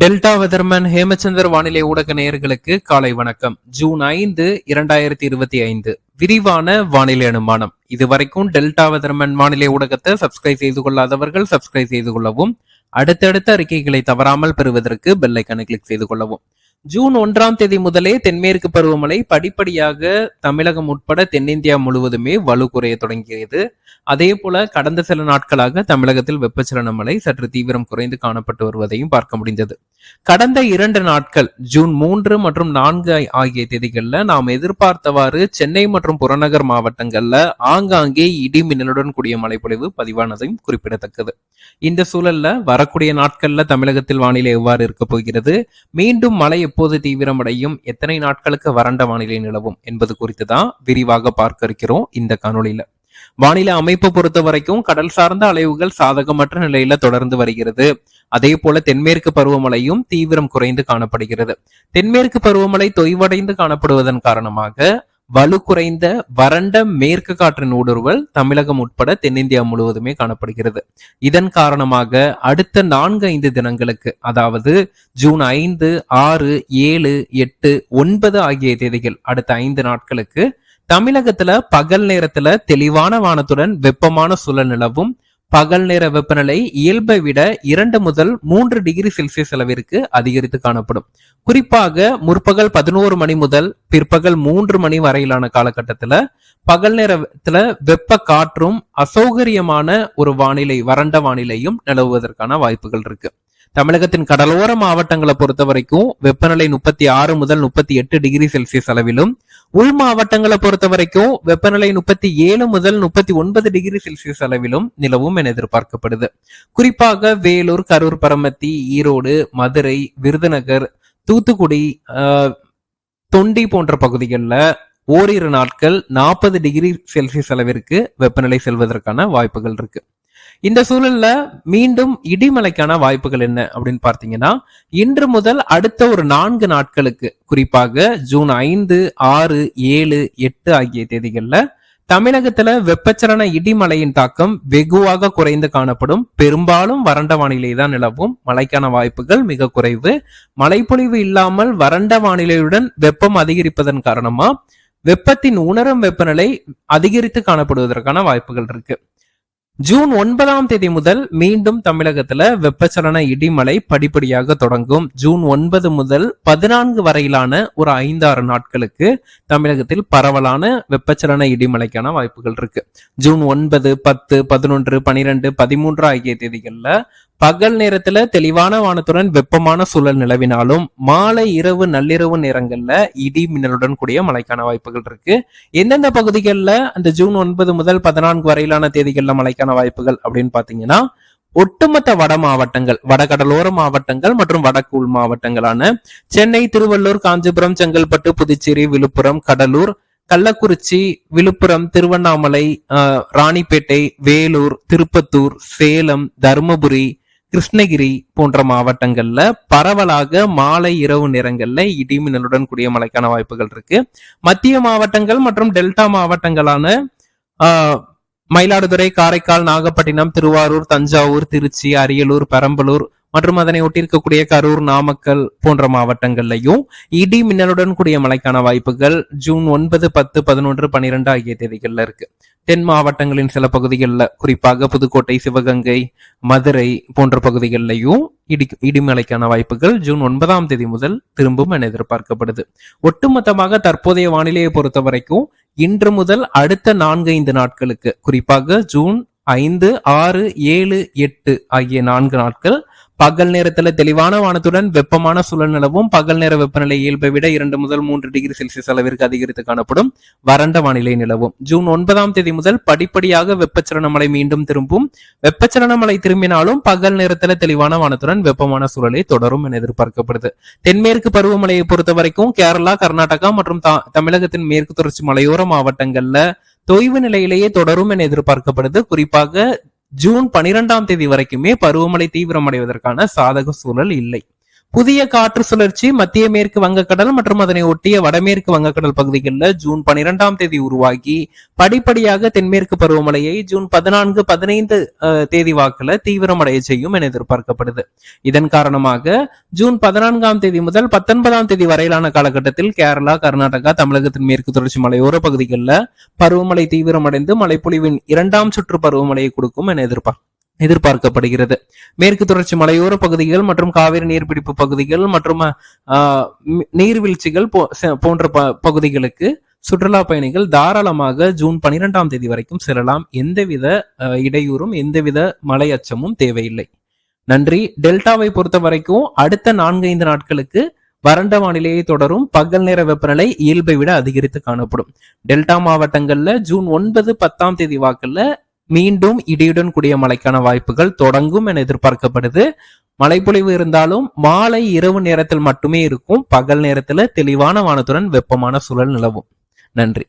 Delta weatherman Hemachandar வானிலை ஊடக நேயர்களுக்கு காலை வணக்கம். ஜூன் ஐந்து இரண்டாயிரத்தி இருபத்தி ஐந்து. விரிவான வானிலை அனுமானம். இதுவரைக்கும் டெல்டா வெதர்மேன் வானிலை ஊடகத்தை சப்ஸ்கிரைப் செய்து கொள்ளாதவர்கள் சப்ஸ்கிரைப் செய்து கொள்ளவும் அடுத்தடுத்த அறிக்கைகளை தவறாமல் பெறுவதற்கு பெல் கிளிக் செய்து கொள்ளவும். ஜூன் ஒன்றாம் தேதி முதலே தென்மேற்கு பருவமழை படிப்படியாக தமிழகம் உட்பட தென்னிந்தியா முழுவதுமே வலுக்குறைய தொடங்கியது. அதே போல கடந்த சில நாட்களாக தமிழகத்தில் வெப்பச்சலன மழை சற்று தீவிரம் குறைந்து காணப்பட்டு வருவதையும் பார்க்க முடிந்தது. கடந்த இரண்டு நாட்கள் ஜூன் மூன்று மற்றும் நான்கு ஆகிய தேதிகளில் நாம் எதிர்பார்த்தவாறு சென்னை மற்றும் புறநகர் மாவட்டங்கள்ல ஆங்காங்கே இடி மின்னலுடன் கூடிய மழைப்பொழிவு பதிவானதையும் குறிப்பிடத்தக்கது. இந்த சூழல்ல வரக்கூடிய நாட்கள்ல தமிழகத்தில் வானிலை எவ்வாறு இருக்க போகிறது? மீண்டும் மழை எப்போது தீவிரமடையும் எத்தனை நாட்களுக்கு வறண்ட வானிலை நிலவும் என்பது குறித்து தான் விரிவாக பார்க்க இருக்கிறோம் இந்த காணொளியில. வானிலை அமைப்பு பொறுத்த வரைக்கும் கடல் சார்ந்த அலைவுகள் சாதகமற்ற நிலையில தொடர்ந்து வருகிறது. அதே போல தென்மேற்கு பருவமழையும் தீவிரம் குறைந்து காணப்படுகிறது. தென்மேற்கு பருவமழை தொய்வடைந்து காணப்படுவதன் காரணமாக வலு குறைந்த வறண்ட மேற்கு காற்றின் ஊடுருவல் தமிழகம் உட்பட தென்னிந்தியா முழுவதுமே காணப்படுகிறது. இதன் காரணமாக அடுத்த நான்கு ஐந்து தினங்களுக்கு அதாவது ஜூன் ஐந்து ஆறு ஏழு எட்டு ஒன்பது ஆகிய தேதிகள் அடுத்த ஐந்து நாட்களுக்கு தமிழகத்துல பகல் நேரத்துல தெளிவான வானத்துடன் வெப்பமான சூழல் நிலவும் பகல் நேர வெப்பநிலை இயல்பை விட இரண்டு முதல் மூன்று டிகிரி செல்சியஸ் அளவிற்கு அதிகரித்து காணப்படும். குறிப்பாக முற்பகல் பதினோரு மணி முதல் பிற்பகல் மூன்று மணி வரையிலான காலகட்டத்துல பகல் நேரத்துல வெப்ப காற்றும் அசௌகரியமான ஒரு வானிலை வறண்ட வானிலையும் நிலவுவதற்கான வாய்ப்புகள் இருக்கு. தமிழகத்தின் கடலோர மாவட்டங்களை பொறுத்த வரைக்கும் வெப்பநிலை முப்பத்தி ஆறு முதல் முப்பத்தி எட்டு டிகிரி செல்சியஸ் அளவிலும் உள் மாவட்டங்களை பொறுத்த வரைக்கும் வெப்பநிலை முப்பத்தி ஏழு முதல் முப்பத்தி ஒன்பது டிகிரி செல்சியஸ் அளவிலும் நிலவும் என எதிர்பார்க்கப்படுது. குறிப்பாக வேலூர் கரூர் பரமத்தி ஈரோடு மதுரை விருதுநகர் தூத்துக்குடி தொண்டி போன்ற பகுதிகளில் ஓரிரு நாட்கள் நாற்பது டிகிரி செல்சியஸ் அளவிற்கு வெப்பநிலை செல்வதற்கான வாய்ப்புகள் இருக்கு. இந்த சூழல்ல மீண்டும் இடிமலைக்கான வாய்ப்புகள் என்ன அப்படின்னு பார்த்தீங்கன்னா இன்று முதல் அடுத்த ஒரு நான்கு நாட்களுக்கு குறிப்பாக ஜூன் ஐந்து ஆறு ஏழு எட்டு ஆகிய தேதிகளில் தமிழகத்துல வெப்பச்சலன இடிமலையின் தாக்கம் வெகுவாக குறைந்து காணப்படும். பெரும்பாலும் வறண்ட வானிலை தான் நிலவும். மழைக்கான வாய்ப்புகள் மிக குறைவு. மழைப்பொழிவு இல்லாமல் வறண்ட வானிலையுடன் வெப்பம் அதிகரிப்பதன் காரணமா வெப்பத்தின் உணரும் வெப்பநிலை அதிகரித்து காணப்படுவதற்கான வாய்ப்புகள் இருக்கு. ஜூன் ஒன்பதாம் தேதி முதல் மீண்டும் தமிழகத்துல வெப்பச்சலன இடிமலை படிப்படியாக தொடங்கும். ஜூன் ஒன்பது முதல் பதினான்கு வரையிலான ஒரு ஐந்தாறு நாட்களுக்கு தமிழகத்தில் பரவலான வெப்பச்சலன இடிமலைக்கான வாய்ப்புகள் இருக்கு. ஜூன் ஒன்பது பத்து பதினொன்று பனிரெண்டு பதிமூன்று ஆகிய தேதிகளில் பகல் நேரத்துல தெளிவான வானத்துடன் வெப்பமான சூழல் நிலவினாலும் மாலை இரவு நள்ளிரவு நேரங்கள்ல இடி மின்னலுடன் கூடிய மழைக்கான வாய்ப்புகள் இருக்கு. எந்தெந்த பகுதிகளில் அந்த ஜூன் ஒன்பது முதல் பதினான்கு வரையிலான தேதிகளில் மழைக்கான வாய்ப்புகள் அப்படின்னு பாத்தீங்கன்னா ஒட்டுமொத்த வட மாவட்டங்கள் வடகடலோர மாவட்டங்கள் மற்றும் வடக்கு உள் மாவட்டங்களான சென்னை திருவள்ளூர் காஞ்சிபுரம் செங்கல்பட்டு புதுச்சேரி விழுப்புரம் கடலூர் கள்ளக்குறிச்சி விழுப்புரம் திருவண்ணாமலை ராணிப்பேட்டை வேலூர் திருப்பத்தூர் சேலம் தருமபுரி கிருஷ்ணகிரி போன்ற மாவட்டங்கள்ல பரவலாக மாலை இரவு நேரங்கள்ல இடிமின்னலுடன் கூடிய மழைக்கான வாய்ப்புகள் இருக்கு. மத்திய மாவட்டங்கள் மற்றும் டெல்டா மாவட்டங்களான மயிலாடுதுறை காரைக்கால் நாகப்பட்டினம் திருவாரூர் தஞ்சாவூர் திருச்சி அரியலூர் பெரம்பலூர் மற்றும் அதனை ஒட்டியிருக்கக்கூடிய கரூர் நாமக்கல் போன்ற மாவட்டங்கள்லையும் இடி மின்னலுடன் கூடிய மழைக்கான வாய்ப்புகள் ஜூன் ஒன்பது பத்து பதினொன்று பனிரெண்டு ஆகிய தேதிகள்ல இருக்கு. தென் மாவட்டங்களின் சில பகுதிகளில் குறிப்பாக புதுக்கோட்டை சிவகங்கை மதுரை போன்ற பகுதிகளிலையும் இடி இடிமலைக்கான வாய்ப்புகள் ஜூன் ஒன்பதாம் தேதி முதல் திரும்பும் என எதிர்பார்க்கப்படுது. ஒட்டுமொத்தமாக தற்போதைய வானிலையை பொறுத்த வரைக்கும் இன்று முதல் அடுத்த நான்கு ஐந்து நாட்களுக்கு குறிப்பாக ஜூன் ஐந்து ஆறு ஏழு எட்டு ஆகிய நான்கு நாட்கள் பகல் நேரத்துல தெளிவான வானத்துடன் வெப்பமான சூழல் நிலவும் பகல் நேர வெப்பநிலை இயல்பை விட இரண்டு முதல் மூன்று டிகிரி செல்சியஸ் அளவிற்கு அதிகரித்து காணப்படும் வறண்ட வானிலை நிலவும். ஜூன் ஒன்பதாம் தேதி முதல் படிப்படியாக வெப்பச்சலன மழை மீண்டும் திரும்பும். வெப்பச்சலன மழை திரும்பினாலும் பகல் நேரத்துல தெளிவான வானத்துடன் வெப்பமான சூழலை தொடரும் என எதிர்பார்க்கப்படுது. தென்மேற்கு பருவமழையை பொறுத்த வரைக்கும் கேரளா கர்நாடகா மற்றும் தமிழகத்தின் மேற்கு தொடர்ச்சி மலையோர மாவட்டங்கள்ல தொய்வு நிலையிலேயே தொடரும் என எதிர்பார்க்கப்படுது. குறிப்பாக ஜூன் பனிரெண்டாம் தேதி வரைக்குமே பருவமழை தீவிரமடைவதற்கான சாதக சூழல் இல்லை. புதிய காற்று சுழற்சி மத்திய மேற்கு வங்கக்கடல் மற்றும் அதனை ஒட்டிய வடமேற்கு வங்கக்கடல் பகுதிகளில் ஜூன் பனிரெண்டாம் தேதி உருவாகி படிப்படியாக தென்மேற்கு பருவமழையை ஜூன் பதினான்கு பதினைந்து தேதி வாக்குல தீவிரமடைய செய்யும் என எதிர்பார்க்கப்படுது. இதன் காரணமாக ஜூன் பதினான்காம் தேதி முதல் பத்தொன்பதாம் தேதி வரையிலான காலகட்டத்தில் கேரளா கர்நாடகா தமிழகத்தின் மேற்கு தொடர்ச்சி மலையோர பகுதிகளில் பருவமழை தீவிரமடைந்து மழைப்பொழிவின் இரண்டாம் சுற்று பருவமழையை கொடுக்கும் என எதிர்பார்க்க எதிர்பார்க்கப்படுகிறது. மேற்கு தொடர்ச்சி மலையோர பகுதிகள் மற்றும் காவிரி நீர்பிடிப்பு பகுதிகள் மற்றும் நீர்வீழ்ச்சிகள் போன்ற பகுதிகளுக்கு சுற்றுலா பயணிகள் தாராளமாக ஜூன் பனிரெண்டாம் தேதி வரைக்கும் செல்லலாம். எந்தவித இடையூறும் எந்தவித மலை அச்சமும் தேவையில்லை. நன்றி. டெல்டாவை பொறுத்த வரைக்கும் அடுத்த நான்கு ஐந்து நாட்களுக்கு வறண்ட வானிலையை தொடரும். பகல் நேர வெப்பநிலை இயல்பை விட அதிகரித்து காணப்படும். டெல்டா மாவட்டங்கள்ல ஜூன் ஒன்பது பத்தாம் தேதி வாக்கில் மீண்டும் இடியுடன் கூடிய மழைக்கான வாய்ப்புகள் தொடங்கும் என எதிர்பார்க்கப்படுது. மழைப்பொழிவு இருந்தாலும் மாலை இரவு நேரத்தில் மட்டுமே இருக்கும். பகல் நேரத்துல தெளிவான வானத்துடன் வெப்பமான சூழல் நிலவும். நன்றி.